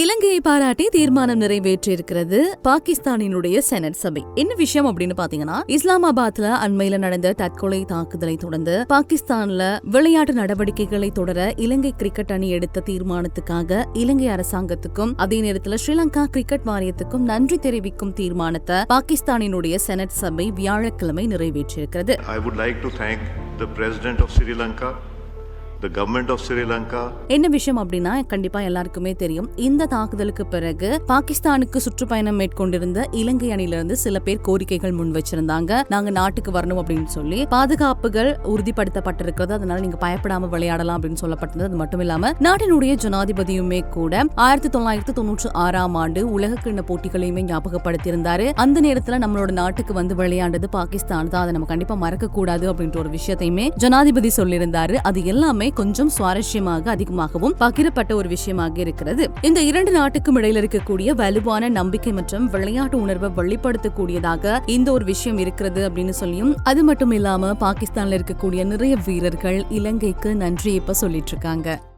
இலங்கையை பாராட்டி தீர்மானம் நிறைவேற்றியிருக்கிறது பாகிஸ்தானினுடைய செனட் சபை. என்ன விஷயம் அப்படின்னு பாத்தீங்கன்னா இஸ்லாமாபாத்ல அண்மையில நடந்த தற்கொலை தாக்குதலை தொடர்ந்து பாகிஸ்தான்ல விளையாட்டு நடவடிக்கைகளை தொடர இலங்கை கிரிக்கெட் அணி எடுத்த தீர்மானத்துக்காக இலங்கை அரசாங்கத்துக்கும் அதே நேரத்தில் ஸ்ரீலங்கா கிரிக்கெட் வாரியத்துக்கும் நன்றி தெரிவிக்கும் தீர்மானத்தை பாகிஸ்தானினுடைய செனட் சபை வியாழக்கிழமை நிறைவேற்றியிருக்கிறது. I would like to thank the President of Sri Lanka, the government என்ன விஷயம் அப்படின்னா கண்டிப்பா எல்லாருக்குமே தெரியும். இந்த தாக்குதலுக்கு பிறகு பாகிஸ்தானுக்கு சுற்றுப்பயணம் மேற்கொண்டிருந்த இலங்கை அணியிலிருந்து சில பேர் கோரிக்கைகள் முன் வச்சிருந்தாங்க. நாங்க நாட்டுக்கு வரணும் அப்படின்னு சொல்லி பாதுகாப்புகள் உறுதிப்படுத்தப்பட்டிருக்கிறது. அதனால நீங்க பயப்படாம விளையாடலாம் அப்படின்னு சொல்லப்பட்டது. அது மட்டும் இல்லாம நாட்டினுடைய ஜனாதிபதியுமே கூட ஆயிரத்தி தொள்ளாயிரத்தி தொண்ணூற்றி ஆறாம் ஆண்டு உலக கிண்ண போட்டிகளையுமே ஞாபகப்படுத்தியிருந்தாரு. அந்த நேரத்துல நம்மளோட நாட்டுக்கு வந்து விளையாண்டது பாகிஸ்தான் தான். அதை நம்ம கண்டிப்பா மறக்க கூடாது அப்படின்ற ஒரு விஷயத்தையுமே ஜனாதிபதி சொல்லியிருந்தாரு. அது எல்லாமே கொஞ்சம் சுவாரஸ்யமாக அதிகமாகவும் பகிரப்பட்ட ஒரு விஷயமாக இருக்கிறது. இந்த இரண்டு நாட்டுக்கும் இடையில இருக்கக்கூடிய வலுவான நம்பிக்கை மற்றும் விளையாட்டு உணர்வை வெளிப்படுத்தக்கூடியதாக இந்த ஒரு விஷயம் இருக்கிறது அப்படின்னு சொல்லியும் அது மட்டும் இல்லாம பாகிஸ்தான்ல இருக்கக்கூடிய நிறைய வீரர்கள் இலங்கைக்கு நன்றி இப்ப சொல்லிட்டு இருக்காங்க.